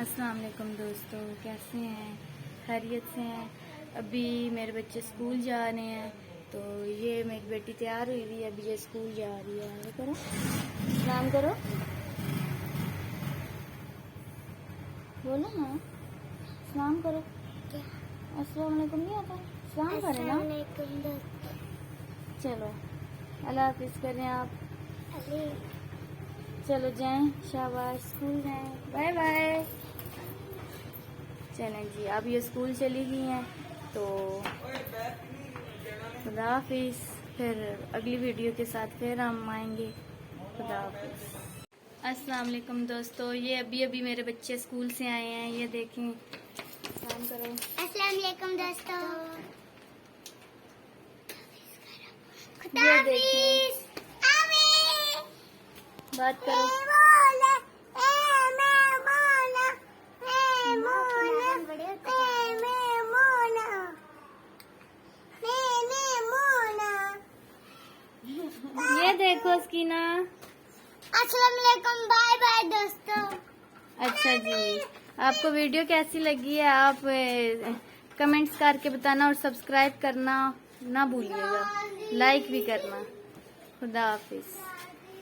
अस्सलाम वालेकुम दोस्तों कैसे हैं? खैरियत से हैं। अभी मेरे बच्चे स्कूल जा रहे हैं तो ये मेरी बेटी तैयार हुई हुई है अभी ये स्कूल जा रही है। ये करो। सलाम करो। बोलो ना। सलाम करो। अस्सलाम वालेकुम नहीं आता? सलाम करें ना। चलो अल्लाह हाफिज करें आप। चलो जाएँ शाबाश। स्कूल जाएँ। Bye bye. चलें जी। अब ये स्कूल चली गई हैं तो खुदा हाफिज। फिर अगली वीडियो के साथ फिर हम आएँगे। खुदा हाफिज। अस्सलाम वालेकुम दोस्तों ये अभी अभी मेरे बच्चे स्कूल से आए हैं ये देखें। काम करो। अस्सलाम वालेकुम दोस्तों खुदा हाफिज। बात करो। देखो अस्सलाम वालेकुम बाय बाय दोस्तों अच्छा जी। आपको वीडियो कैसी लगी है आप कमेंट्स करके बताना और सब्सक्राइब करना ना भूलिएगा। लाइक भी करना। खुदा हाफिज।